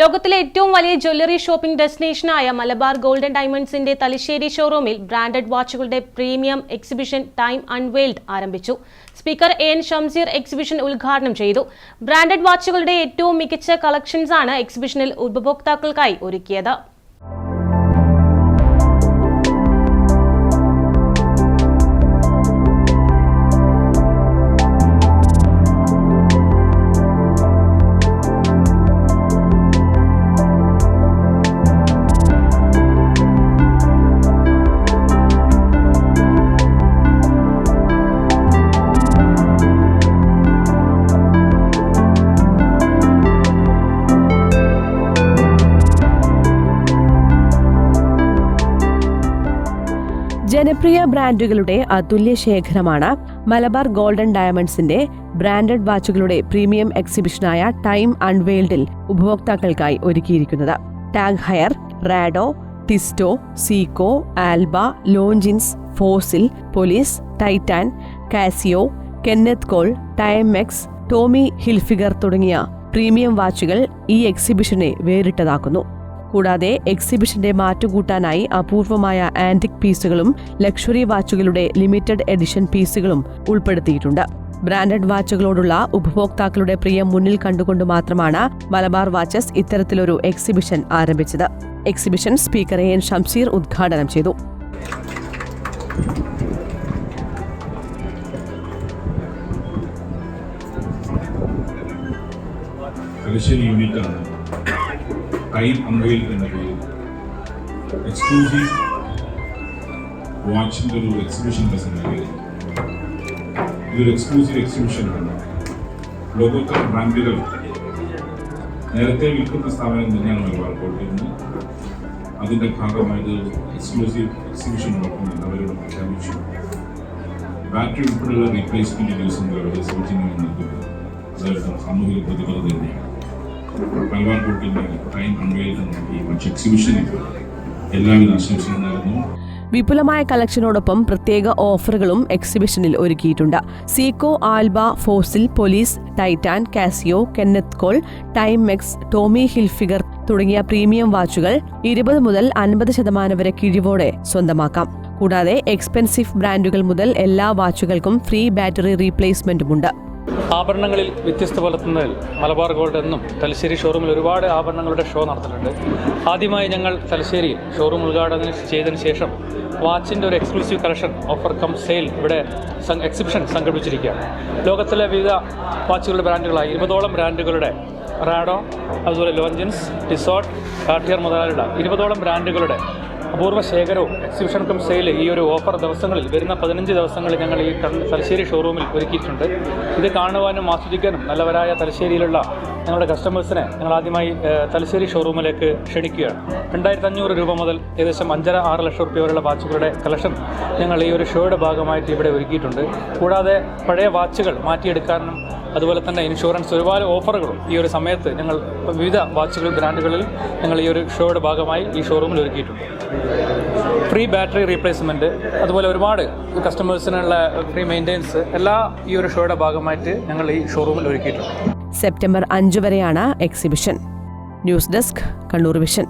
ലോകത്തിലെ ഏറ്റവും വലിയ ജ്വല്ലറി ഷോപ്പിംഗ് ഡെസ്റ്റിനേഷനായ മലബാർ ഗോൾഡൻ ഡയമണ്ട്സിന്റെ തലശ്ശേരി ഷോറൂമിൽ ബ്രാൻഡഡ് വാച്ചുകളുടെ പ്രീമിയം എക്സിബിഷൻ ടൈം അൺവെയിൽഡ് ആരംഭിച്ചു. Speaker A N Shamseer exhibition ഉദ്ഘാടനം ചെയ്തു. ബ്രാൻഡഡ് വാച്ചുകളുടെ ഏറ്റവും മികച്ച കളക്ഷൻസാണ് എക്സിബിഷനിൽ ഉപഭോക്താക്കൾക്കായി ഒരുക്കിയത്. ജനപ്രിയ ബ്രാൻഡുകളുടെ അതുല്യ ശേഖരമാണ് മലബാർ ഗോൾഡൻ ഡയമണ്ട്സിന്റെ ബ്രാൻഡഡ് വാച്ചുകളുടെ പ്രീമിയം എക്സിബിഷനായ ടൈം അൺവെയിൽഡിൽ ഉപഭോക്താക്കൾക്കായി ഒരുക്കിയിരിക്കുന്നത്. TAG Heuer Rado Tissot Seiko Alba Longines Fossil Police Titan Casio Kenneth Cole Timex Tommy Hilfiger തുടങ്ങിയ പ്രീമിയം വാച്ചുകൾ ഈ എക്സിബിഷനെ വേറിട്ടതാക്കുന്നു. കൂടാതെ എക്സിബിഷന്റെ മാറ്റുകൂട്ടാനായി അപൂർവമായ ആന്റിക് പീസുകളും ലക്ഷറി വാച്ചുകളുടെ ലിമിറ്റഡ് എഡിഷൻ പീസുകളും ഉൾപ്പെടുത്തിയിട്ടുണ്ട്. ബ്രാൻഡഡ് വാച്ചുകളോടുള്ള ഉപഭോക്താക്കളുടെ പ്രിയം മുന്നിൽ കണ്ടുകൊണ്ട് മാത്രമാണ് മലബാർ വാച്ചസ് ഇത്തരത്തിലൊരു എക്സിബിഷൻ ആരംഭിച്ചത്. എക്സിബിഷൻ സ്പീക്കർ എൻ ഷംസീർ ഉദ്ഘാടനം ചെയ്തു. യൂണിറ്റാണ് ടൈം അൺവെയിൽ എന്ന പേരിൽ എക്സ്ക്ലൂസീവ് വാച്ചിന്റെ ഒരു എക്സിബിഷൻ സംഘടിപ്പിക്കുന്നത് ഇതൊരു എക്സ്ക്ലൂസീവ് എക്സിബിഷനാണ് ലോകോത്തര ബ്രാൻഡുകൾ നേരത്തെ വിൽക്കുന്ന സ്ഥാപനം തന്നെയാണ് മലബാർ കോട്ട് അതിന്റെ ഭാഗമായിട്ട് എക്സ്ക്ലൂസീവ് എക്സിബിഷനോടൊപ്പം അവരോട് പ്രഖ്യാപിച്ചു. ബാറ്ററി ഉൾപ്പെടെയുള്ള റീപ്ലേസ്മെന്റ് ദിവസം അവരുടെ സൗജന്യം നൽകുന്നത് അതൊരു സാമൂഹിക പ്രതിബദ്ധത തന്നെയാണ്. മലബാർ കോട്ടിന്റെ ടൈം അൺവെയിൽ എന്ന ഈ എല്ലാവിധ ആശംസകളും വിപുലമായ കളക്ഷനോടൊപ്പം പ്രത്യേക ഓഫറുകളും എക്സിബിഷനിൽ ഒരുക്കിയിട്ടുണ്ട്. Seiko Alba Fossil Police Titan Casio Kenneth Cole Timex Tommy Hilfiger തുടങ്ങിയ പ്രീമിയം വാച്ചുകൾ ഇരുപത് മുതൽ അൻപത് ശതമാനം വരെ കിഴിവോടെ സ്വന്തമാക്കാം. കൂടാതെ എക്സ്പെൻസീവ് ബ്രാൻഡുകൾ മുതൽ എല്ലാ വാച്ചുകൾക്കും ഫ്രീ ബാറ്ററി റീപ്ലേസ്മെന്റുമുണ്ട്. ആഭരണങ്ങളിൽ വ്യത്യസ്ത പുലർത്തുന്നതിൽ മലബാർ ഗോൾഡ് എന്നും തലശ്ശേരി ഷോറൂമിൽ ഒരുപാട് ആഭരണങ്ങളുടെ ഷോ നടത്തിയിട്ടുണ്ട്. ആദ്യമായി ഞങ്ങൾ തലശ്ശേരിയിൽ ഷോറൂം ഉദ്ഘാടനം ചെയ്തതിന് ശേഷം വാച്ചിന്റെ ഒരു exclusive collection offer come sale ഇവിടെ എക്സിബിഷൻ സംഘടിപ്പിച്ചിരിക്കുകയാണ്. ലോകത്തിലെ വിവിധ വാച്ചുകളുടെ ബ്രാൻഡുകളായി ഇരുപതോളം ബ്രാൻഡുകളുടെ റാഡോ അതുപോലെ ലോഞ്ചൻസ് ടിസോട്ട് കാർട്ടിയർ മുതലായുള്ള ഇരുപതോളം ബ്രാൻഡുകളുടെ അപൂർവ ശേഖരവും എക്സിബിഷൻ കം സെയിൽ ഈ ഒരു ഓഫർ ദിവസങ്ങളിൽ വരുന്ന പതിനഞ്ച് ദിവസങ്ങളിൽ ഞങ്ങൾ ഈ തലശ്ശേരി ഷോറൂമിൽ ഒരുക്കിയിട്ടുണ്ട്. ഇത് കാണുവാനും ആസ്വദിക്കാനും നല്ലവരായ തലശ്ശേരിയിലുള്ള ഞങ്ങളുടെ കസ്റ്റമേഴ്സിനെ ഞങ്ങൾ ആദ്യമായി തലശ്ശേരി ഷോറൂമിലേക്ക് ക്ഷണിക്കുകയാണ്. രണ്ടായിരത്തി അഞ്ഞൂറ് രൂപ മുതൽ ഏകദേശം അഞ്ചര ആറ് ലക്ഷം റുപ്യ വരെയുള്ള വാച്ചുകളുടെ കളക്ഷൻ ഞങ്ങൾ ഈ ഒരു ഷോയുടെ ഭാഗമായിട്ട് ഇവിടെ ഒരുക്കിയിട്ടുണ്ട്. കൂടാതെ പഴയ വാച്ചുകൾ മാറ്റിയെടുക്കാനും അതുപോലെ തന്നെ ഇൻഷുറൻസ് ഒരുപാട് ഓഫറുകളും ഈ ഒരു സമയത്ത് ഞങ്ങൾ വിവിധ വാച്ചുകൾ ബ്രാൻഡുകളിൽ ഞങ്ങൾ ഈ ഒരു ഷോയുടെ ഭാഗമായി ഈ ഷോറൂമിൽ ഒരുക്കിയിട്ടുണ്ട്. ഫ്രീ ബാറ്ററി റീപ്ലേസ്മെന്റ് അതുപോലെ ഒരുപാട് കസ്റ്റമേഴ്സിനുള്ള ഫ്രീ മെയിന്റെനൻസ് എല്ലാ ഈ ഒരു ഷോയുടെ ഭാഗമായിട്ട് ഞങ്ങൾ ഈ ഷോറൂമിൽ ഒരുക്കിയിട്ടുണ്ട്. സെപ്റ്റംബർ അഞ്ച് വരെയാണ് exhibition news desk Kannur vision